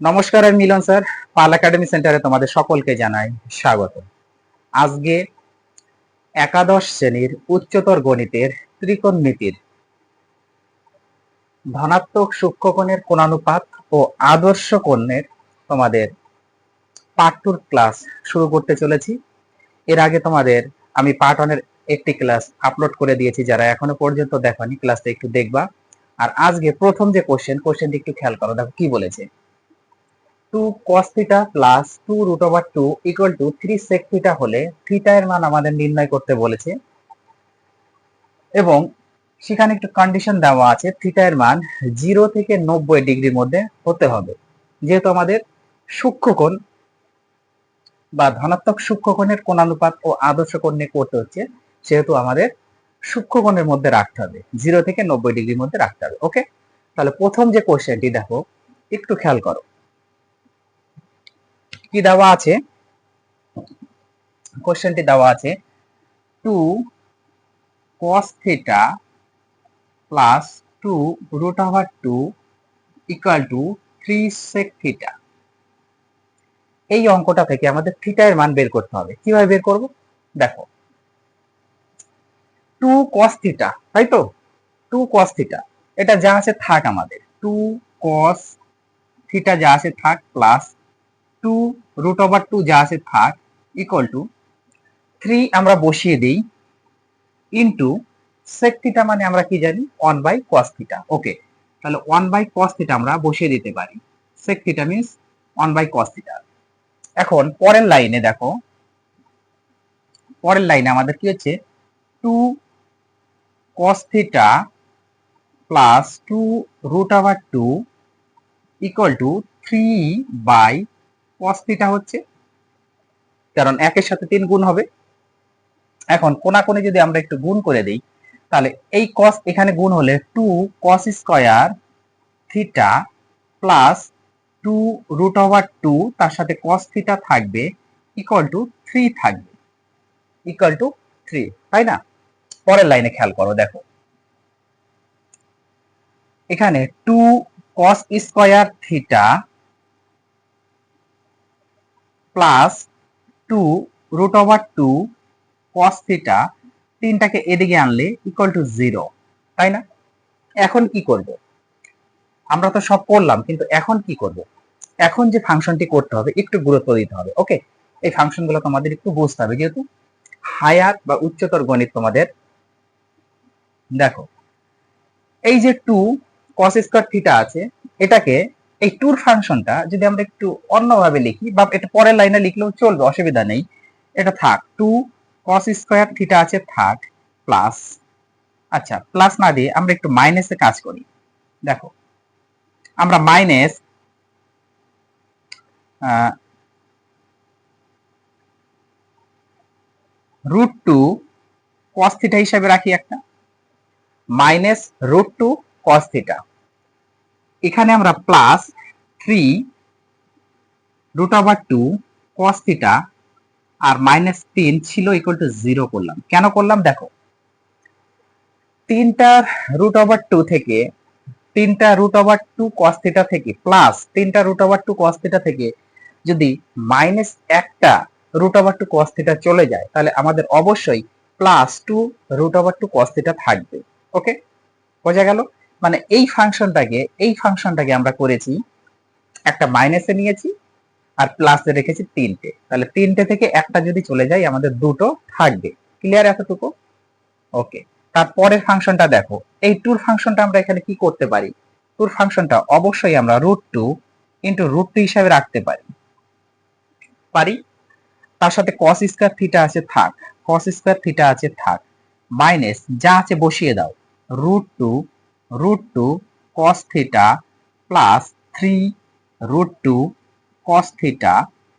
নমস্কার, আমি মিলন স্যার। পাল একাডেমি সেন্টারে তোমাদের সকলকে জানাই স্বাগত। আজকে একাদশ শ্রেণির উচ্চতর গণিতের ত্রিকোণমিতির ধনাত্মক সূক্ষ্মকোণের কোণানুপাত ও আদর্শ কোণের তোমাদের পার্ট টুর ক্লাস শুরু করতে চলেছি। এর আগে তোমাদের আমি পার্ট ওয়ানের একটি ক্লাস আপলোড করে দিয়েছি, যারা এখনও পর্যন্ত দেখনি, ক্লাসটা একটু দেখবা। আর আজকে প্রথম যে কোশ্চেন কোশ্চেনটি একটু খেয়াল করো, দেখো কি বলেছে। Two cos theta plus two root over two equal to three sec theta হলে থিটা এর মান আমাদের নির্ণয় করতে বলেছে। এবং সেখানে একটু কন্ডিশন দেওয়া আছে থিটা এর মান জিরো থেকে নব্বই ডিগ্রির মধ্যে হতে হবে। যেহেতু আমাদের সূক্ষ্মকোণ বা ধনাত্মক সূক্ষ্মকোণের কোণানুপাত ও আদর্শ কোণ করতে হচ্ছে, সেহেতু আমাদের সূক্ষ্মকোণের মধ্যে রাখতে হবে। জিরো থেকে নব্বই ডিগ্রির মধ্যে রাখতে হবে ওকে তাহলে প্রথম যে কোশ্চেনটি দেখো, একটু খেয়াল করো। কি দেওয়া আছে? কোশ্চেনটি দেওয়া আছে। Two cos theta plus two root over two equal to three sec theta এই অঙ্কটা থেকে আমাদের থিটা এর মান বের করতে হবে। কীভাবে বের করব? দেখো। টু কস থিটা তাই তো? টু কস থিটা এটা যা আছে থাক আমাদের। টু কস থিটা যা আছে থাক plus two root over two যা আছে থাক ইকুয়াল টু থ্রি আমরা বসিয়ে দিই ইন্টু সেক মানে আমরা কি জানি? One by cos theta okay তাহলে ওয়ান বাই কস থিটা আমরা বসিয়ে দিতে পারি। Sec means one by cos theta এখন পরের লাইনে দেখো। পরের লাইনে আমাদের কি হচ্ছে? Two cos theta plus two root over two equal to three by cos theta হচ্ছে, কারণ একের সাথে তিন গুণ হবে। এখন কোনাকুনি যদি আমরা একটু গুণ করে দিই, তাহলে এই কস এখানে গুণ হলে two cos square theta plus two root over two তার সাথে কস থিটা থাকবে ইকুয়াল টু থ্রি থাকবে। ইকুয়াল টু থ্রি তাই না? পরের লাইনে খেয়াল করো, দেখো। এখানে two cos square theta plus two root over two cos theta তিনটাকে এদিকে আনলে ইকুয়াল টু জিরো তাই না? এখন কি করব? আমরা তো সব করলাম, কিন্তু এখন কি করব? এখন যে ফাংশনটি করতে হবে, একটু গুরুত্ব দিতে হবে ওকে এই ফাংশনগুলো তোমাদের একটু বুঝতে হবে, যেহেতু হায়ার বা উচ্চতর গণিত তোমাদের দেখো, এই যে টু কস স্কোয়ার থিটা আছে, এটাকে এই ট্যুর ফাংশনটা যদি আমরা একটু অন্যভাবে লিখি বা এটা পরের লাইনে লিখলেও চলবে, অসুবিধা নেই। এটা থাক টু কস স্কোয়ার থিটা আছে থাক প্লাস আচ্ছা প্লাস না দিয়ে আমরা একটু মাইনাসে কাজ করি। দেখো, আমরা minus root two cos theta হিসাবে রাখি একটা। Minus root two cos theta এখানে আমরা plus three root over two cos আর মাইনাস তিন ছিল ইকুয়াল টু জিরো করলাম। কেন করলাম? দেখো, তিনটা রুট ওভার টু থেকে, তিনটা রুট ওভার টু কস থেকে প্লাস তিনটা রুট ওভার টু কস থেকে যদি মাইনাস একটা রুট ওভার টু কস চলে যায়, তাহলে আমাদের অবশ্যই plus two root over two cos থাকবে। ওকে বোঝা গেল? মানে এই ফাংশনটাকে এই ফাংশনটাকে আমরা করেছি, একটা মাইনাসে নিয়েছি আর প্লাসে রেখেছি তিনটে। তাহলে তিনটে থেকে একটা যদি চলে যায়, আমাদের দুটো থাকবে। ক্লিয়ার এতটুকু? ওকে তারপরের ফাংশনটা দেখো। এই টুর ফাংশনটা আমরা এখানে কি করতে পারি? টুর ফাংশনটা অবশ্যই আমরা root two into root two হিসাবে রাখতে পারি। পারি? তার সাথে কস স্কোয়ার থিটা আছে, থাক। কস স্কোয়ার থিটা আছে, থাক। মাইনাস যা আছে বসিয়ে দাও। Root two root 2 cos theta plus 3 root 2 cos theta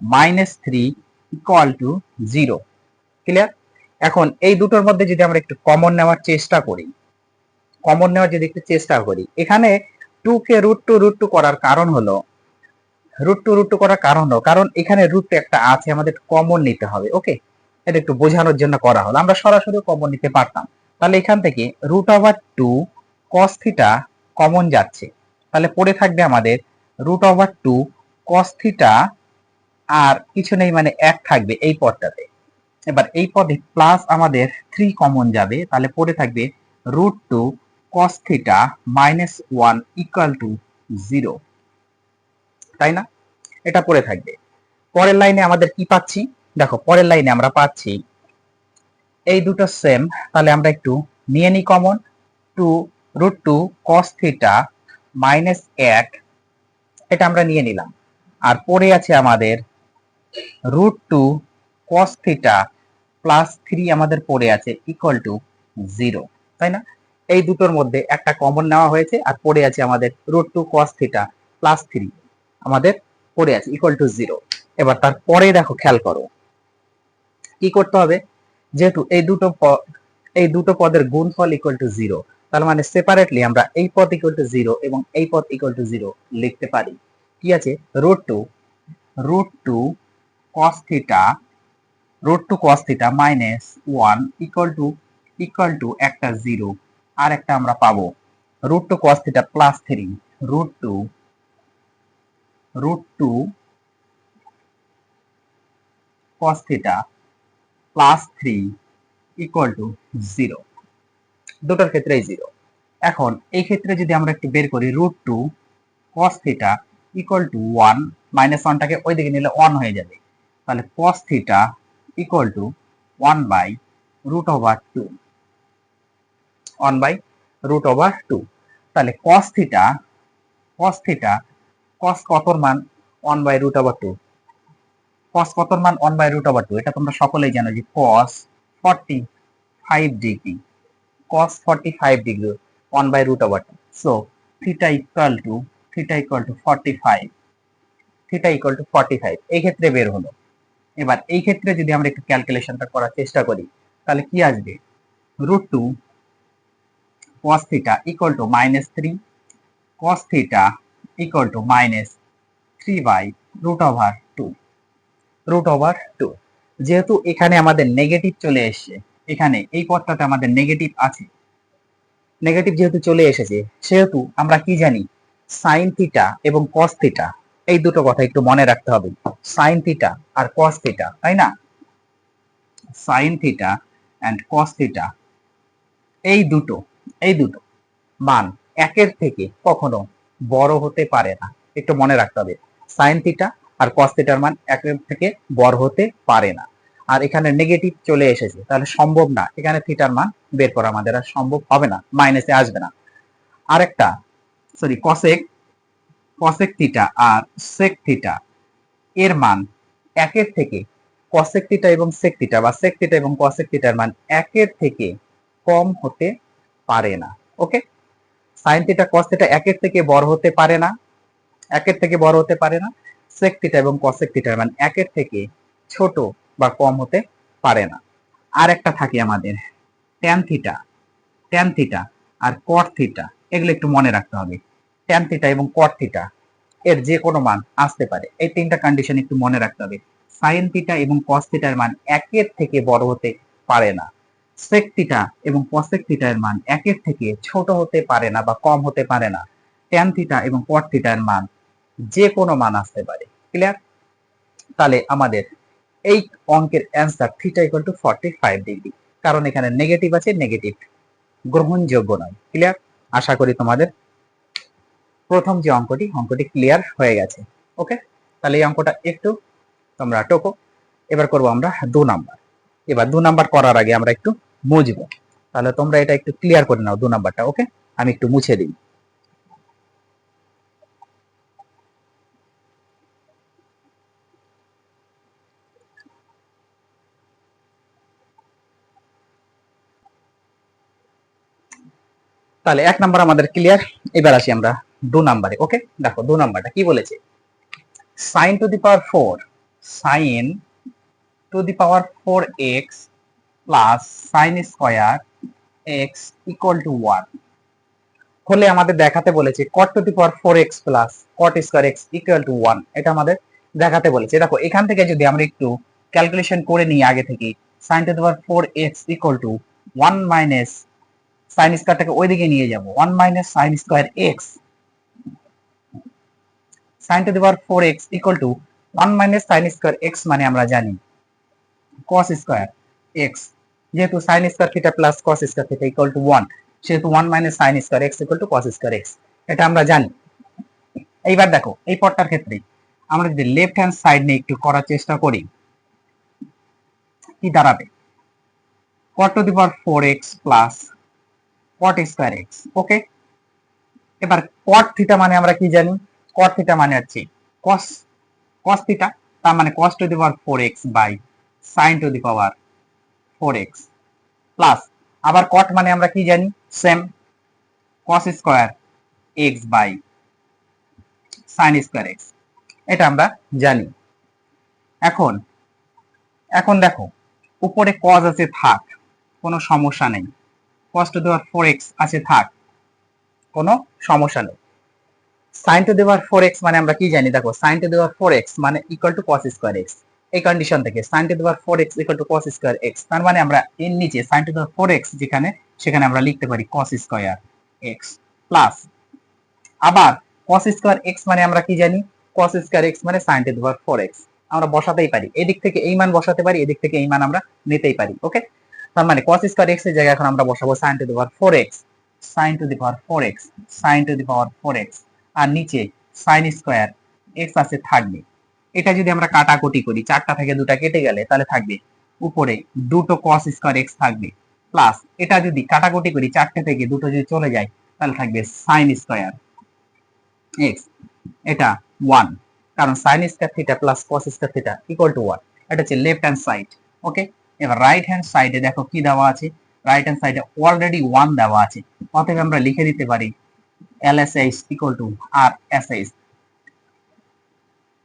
minus 3 equal to 0 clear এখন এই দুটোর মধ্যে যদি আমরা একটু কমন নেওয়ার চেষ্টা করি কমন নেওয়ার যদি একটু চেষ্টা করি, এখানে 2 কে রুট টু রুট টু করার কারণ হলো রুট টু রুট টু করার কারণ হলো, কারণ এখানে রুট একটা আছে, আমাদের কমন নিতে হবে ওকে এটা একটু বোঝানোর জন্য করা হলো, আমরা সরাসরি কমন নিতে পারতাম। তাহলে এখান থেকে root over two cos theta common যাচ্ছে। তাহলে পড়ে থাকবে আমাদের root over two cos theta আর কিছু নেই মানে এক থাকবে এই পদটাতে। এবার এই পদে প্লাস আমাদের থ্রি কমন যাবে, তাহলে পড়ে থাকবে root two cos theta minus one equal to zero তাই না? এটা পড়ে থাকবে। পরের লাইনে আমাদের কি পাচ্ছি? দেখো, পরের লাইনে আমরা পাচ্ছি এই দুটো সেম তাহলে আমরা একটু নিয়ে নিই common two root two cos theta minus এক, এটা আমরা নিয়ে নিলাম। আর পড়ে আছে আমাদের root two cos theta plus three আমাদের পড়ে আছে ইকুয়াল টু জিরো তাই না? এই দুটোর মধ্যে একটা কমন নেওয়া হয়েছে, আর পড়ে আছে আমাদের root two cos theta plus three আমাদের পড়ে আছে ইকুয়াল টু জিরো এবার তারপরে দেখো, খেয়াল করো। কি করতে হবে? যেহেতু এই দুটো এই দুটো পদের গুণফল ইকুয়াল টু জিরো তার মানে সেপারেটলি আমরা এই পথ ইকুয়াল টু জিরো এবং এই পথ ইকুয়াল টু জিরো লিখতে পারি। কি আছে? Root two root two cos theta root two cos theta minus one equal to equal to একটা জিরো আর একটা আমরা পাবো। Root two cos theta plus three root two root two cos theta plus three equal to zero দুটোর ক্ষেত্রেই zero এখন এই ক্ষেত্রে যদি আমরা একটু বের করি root two cos theta equal to one minus ওয়ানটাকে ওই দিকে নিলে ওয়ান হয়ে যাবে। তাহলে cos theta equal to one by root over two one by root over two তাহলে cos theta cos theta cos কতর মান one by root over two cos কতর মান one by root over two এটা তোমরা সকলেই জানো যে cos forty five degree cos 45 degree 1 by root over 2. So theta equal to theta equal to 45 theta equal to 45 এই ক্ষেত্রে বের হলো এবার এই ক্ষেত্রে যদি আমরা একটু ক্যালকুলেশনটা করার চেষ্টা করি তাহলে কি আসবে root two cos theta equal to minus 3 cos theta equal to minus 3 by root over 2 root over 2 যেহেতু এখানে আমাদের নেগেটিভ চলে এসেছে এখানে এই পদটাতে আমাদের নেগেটিভ আছে। নেগেটিভ যেহেতু চলে এসেছে, সেহেতু আমরা কি জানি? সাইন থিটা এবং কস থিটা এই দুটো কথা একটু মনে রাখতে হবে। সাইন থিটা আর কস থিটা তাই না? Sine theta and cos theta এই দুটো এই দুটো মান একের থেকে কখনো বড় হতে পারে না। একটু মনে রাখতে হবে। সাইন থিটা আর কস থিটার মান একের থেকে বড় হতে পারে না। আর এখানে নেগেটিভ চলে এসেছে, তাহলে সম্ভব না। এখানে থিটার মান বের করা আমাদের আর সম্ভব হবে না মাইনাসে আসবে না। আরেকটা সরি কসেক কসেক থিটা আর সেক থিটা এর মান একের থেকে কসেক থিটা এবং সেক থিটা বা সেক থিটা এবং কসেক থিটার মান একের থেকে কম হতে পারে না okay sine theta cos theta একের থেকে বড় হতে পারে না, একের থেকে বড় হতে পারে না। সেক থিটা এবং কসেক থিটার মান একের থেকে ছোট বা কম হতে পারে না। আর একটা থাকে আমাদের ট্যান থিটা ট্যান থিটা আর কট থিটা এগুলো একটু মনে রাখতে হবে। ট্যান থিটা এবং কট থিটা এর যে কোনো মান আসতে পারে। এই তিনটা কন্ডিশন একটু মনে রাখতে হবে। সাইন থিটা এবং কস থিটার মান একের থেকে বড় হতে পারে না। সেক থিটা এবং কসেক থিটার মান একের থেকে ছোট হতে পারে না বা কম হতে পারে না। ট্যান থিটা এবং কট থিটার মান যে কোনো মান আসতে পারে। ক্লিয়ার তাহলে আমাদের এই অঙ্কের answer theta equal to forty five degree কারণ এখানে নেগেটিভ আছে নেগেটিভ গ্রহণযোগ্য নয়। ক্লিয়ার আশা করি তোমাদের প্রথম যে অঙ্কটি অঙ্কটি ক্লিয়ার হয়ে গেছে। ওকে তাহলে এই অঙ্কটা একটু তোমরা টোকো। এবার করব আমরা দু নাম্বার এবার দু নাম্বার করার আগে আমরা একটু মুছবো তাহলে তোমরা এটা একটু ক্লিয়ার করে নাও দু নাম্বারটা ওকে আমি একটু মুছে দিই। তাহলে এক নাম্বার আমাদের ক্লিয়ার এবার আসি আমরা দু নাম্বারে ওকে দেখো দু নাম্বারটা কি বলেছে? Sine to the power four sine to the power four x plus sine square x equal to one হলে আমাদের দেখাতে বলেছে cot to the power four x plus cot square x equal to one এটা আমাদের দেখাতে বলেছে। দেখো, এখান থেকে যদি আমরা একটু ক্যালকুলেশন করে নিই আগে থেকে sine to the power four x equal to one minus sine স্কোয়ারটাকে ওইদিকে নিয়ে যাব। One minus sine square x sine to the power four x equal to one minus sine square x মানে আমরা জানি কস স্কোয়ার এক্স যেহেতু sine square theta plus cos square theta equal to one সেহেতু one minus sine square x equal to cos square x এটা আমরা জানি। এইবার দেখো, এই পদটার ক্ষেত্রে আমরা যদি লেফট হ্যান্ড সাইড নিয়ে একটু করার চেষ্টা করি, কি দাঁড়াবে? cot to the power 4x plus cot square x okay এবার cot থিটা মানে আমরা কি জানি? cot থিটা মানে হচ্ছে cos cos থিটা তার মানে cos to the power 4x by sin to the power 4x plus আবার cot মানে আমরা কি জানি? Same cos square x by sin square x, এটা আমরা জানি। এখন এখন দেখো, উপরে cos আছে থাক, কোনো সমস্যা নেই। Cos to the power four x আছে, থাক। কোনো সমস্যা নেই। সাইন দেওয়ার ফোর এক্স মানে আমরা কি জানি? দেখো sine the power four x মানে equal to cos square x এই কন্ডিশন থেকে sine the power four x equal to cos square x তার মানে আমরা এর নিচে সাইন দেওয়ার ফোর এক্স যেখানে, সেখানে আমরা লিখতে পারি কস স্কোয়ার এক্স প্লাস আবার কস স্কোয়ার এক্স মানে আমরা কি জানি? কস স্কোয়ার এক্স মানে sine the power four x আমরা বসাতেই পারি। এদিক থেকে এই মান বসাতে পারি, এদিক থেকে এই মান আমরা নিতেই পারি ওকে তার মানে cos স্কয়ার x এর জায়গায় এখন আমরা বসাবো sin to the power 4x sin to the power 4x sin to the power 4x আর নিচে sin স্কয়ার x আছে থাকবে। এটা যদি আমরা কাটাকুটি করি, চারটা থেকে দুটা কেটে গেলে তাহলে থাকবে উপরে দুটো cos স্কয়ার x থাকবে। প্লাস এটা যদি কাটাকুটি করি, চারটে থেকে দুটো যদি চলে যায়, তাহলে থাকবে sin স্কয়ার x এটা 1 কারণ sin square theta plus cos square theta equal to 1 এটা হচ্ছে লেফট হ্যান্ড সাইড ওকে এবার রাইট হ্যান্ড সাইডে দেখো কি দেওয়া আছে? রাইট হ্যান্ড সাইডে অলরেডি ওয়ান দেওয়া আছে। অতএব আমরা লিখে দিতে পারি L S H equal to R S H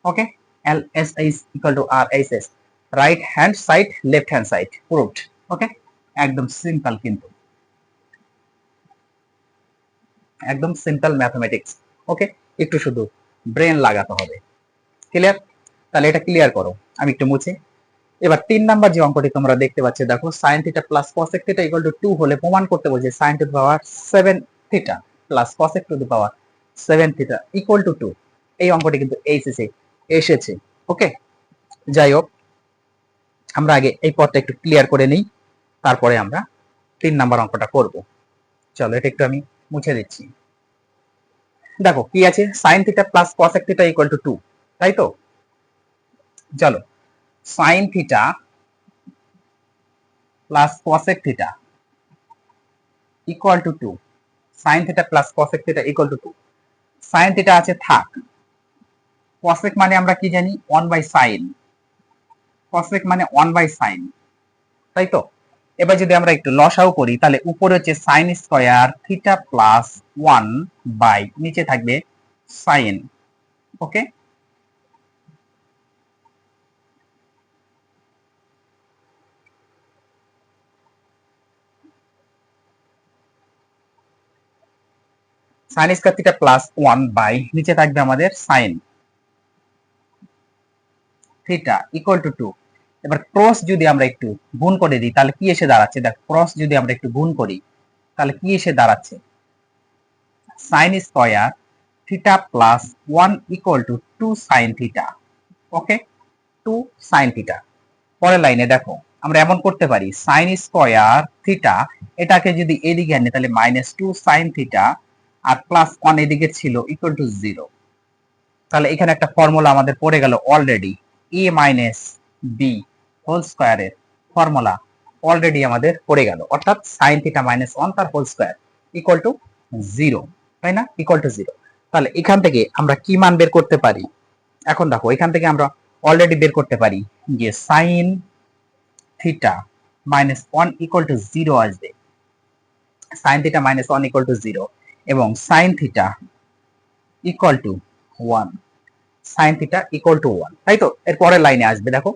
okay L S H equal to R H S right hand side left hand side proved okay একদম সিম্পল কিন্তু। একদম সিম্পল ম্যাথমেটিক্স ওকে একটু শুধু ব্রেন লাগাতে হবে। ক্লিয়ার তাহলে এটা ক্লিয়ার করো। আমি একটু মুছি। এবার তিন নাম্বার যে অঙ্কটি তোমরা দেখতে পাচ্ছ, দেখো sine theta plus cosec theta equal to two হলে প্রমাণ করতে বলছে sine to power seven theta plus cosec to the power seven theta equal to two এই অঙ্কটি কিন্তু এইচএসে এসেছে ওকে যাই হোক, আমরা আগে এই পথটা একটু ক্লিয়ার করে নিই, তারপরে আমরা তিন নাম্বার অঙ্কটা করব। চলো, এটা একটু আমি মুছে দিচ্ছি। দেখো, কি আছে? Sine theta plus cosec theta equal to two তাই তো? চলো sine theta plus cosec theta equal to two sine theta plus cosec theta equal to two sine theta আছে থাক। কসেক মানে আমরা কি জানি? ওয়ান বাই সাইন কসেক মানে ওয়ান বাই সাইন তাই তো? এবার যদি আমরা একটু লসাও করি, তাহলে উপরে হচ্ছে sine square theta plus one by নিচে থাকবে sine okay sine square theta plus one by নিচে থাকবে আমাদের sine theta equal to two এবার ক্রস যদি আমরা একটু গুণ করে দিই, তাহলে কি এসে দাঁড়াচ্ছে? দেখ ক্রস যদি আমরা একটু গুণ করি, তাহলে কি এসে দাঁড়াচ্ছে? Sine square theta plus one equal to two sine theta okay two sine theta পরের লাইনে দেখো, আমরা এমন করতে পারি সাইন স্কয়ার থিটা এটাকে যদি এদিকে আনি, তাহলে মাইনাস টু সাইন থিটা আর প্লাস ওয়ান এদিকে ছিল ইকুয়াল টু জিরো তাহলে এখানে একটা ফর্মুলা আমাদের পড়ে গেল already A minus B whole স্কোয়ারের ফর্মুলা অলরেডি আমাদের পড়ে গেল। অর্থাৎ সাইন থিটা মাইনাস ওয়ান তার whole square equal to zero তাই না? ইকুয়াল টু জিরো তাহলে এখান থেকে আমরা কি মান বের করতে পারি? এখন দেখো, এখান থেকে আমরা অলরেডি বের করতে পারি যে sine theta minus one equal to zero আসবে। Sine theta minus one equal to zero এবং sine theta equal to one sine theta equal to one তাই তো? এর পরের লাইনে আসবে, দেখো।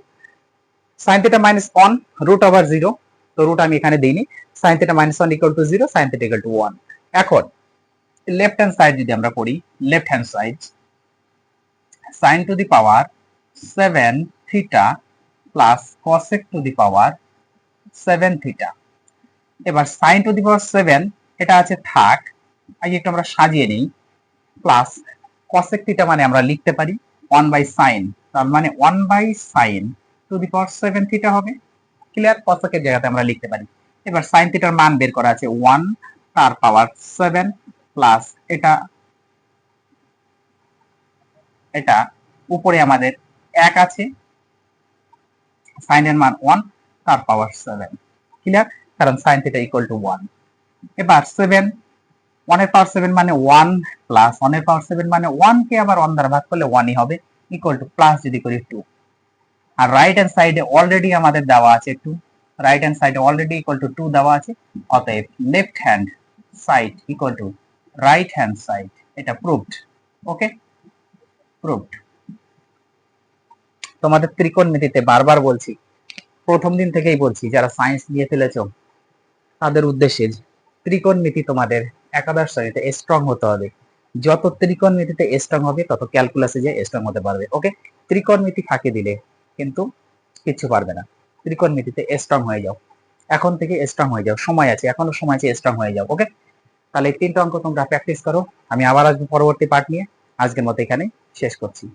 Sine theta minus one root over zero তো রুট আমি এখানে দিইনি। Sine theta minus one equal to zero sine theta equal to one এখন লেফট হ্যান্ড সাইড যদি আমরা করি left hand side sine to the power seven theta plus cosec to the power seven theta এবার sine to the power seven এটা আছে থাক। আগে একটু আমরা সাজিয়ে নিই। প্লাস কসেক থিটা মানে আমরা লিখতে পারি ওয়ান বাই সাইন তার মানে one by sine to the power seven theta হবে। ক্লিয়ার কসেকের জায়গাতে আমরা লিখতে পারি। এবার সাইন থিটার মান বের করা আছে ওয়ান তার পাওয়ার সেভেন প্লাস এটা এটা উপরে আমাদের এক আছে। সাইনের মান ওয়ান তার পাওয়ার সেভেন ক্লিয়ার কারণ sine theta equal to one এবার সেভেন ওয়ানের পাওয়ার সেভেন মানে ওয়ান প্লাস ওয়ানের পাওয়ার সেভেন মানে ওয়ান কে আবার ওয়ান দ্বারা ভাগ করলে ওয়ানই হবে ইকুয়াল টু প্লাস যদি করি টু আর রাইট হ্যান্ড সাইডে অলরেডি আমাদের দেওয়া আছে টু রাইট হ্যান্ড সাইডে অলরেডি ইকুয়াল টু টু দেওয়া আছে, অতএব left hand side equal to right hand side এটা প্রুভড ওকে প্রুভড তোমাদের ত্রিকোণমিতিতে বারবার বলছি, প্রথম দিন থেকেই বলছি, যারা সায়েন্স নিয়ে ফেলেছ, তাদের উদ্দেশ্যে ত্রিকোণমিতি তোমাদের একাদশ শ্রেণীতে স্ট্রং হতে হবে। যত ত্রিকোণমিতিতে স্ট্রং হবে, তত ক্যালকুলাসে যে স্ট্রং হতে পারবে ওকে ত্রিকোণমিতি ফাঁকি দিলে কিন্তু কিচ্ছু পারবে না। ত্রিকোণমিতিতে স্ট্রং হয়ে যাও। এখন থেকে স্ট্রং হয়ে যাও। সময় আছে, এখনও সময় আছে স্ট্রং হয়ে যাও ওকে তাহলে তিনটা অঙ্ক তোমরা প্র্যাকটিস করো। আমি আবার আসব পরবর্তী পার্ট নিয়ে। আজকের মতো এখানে শেষ করছি।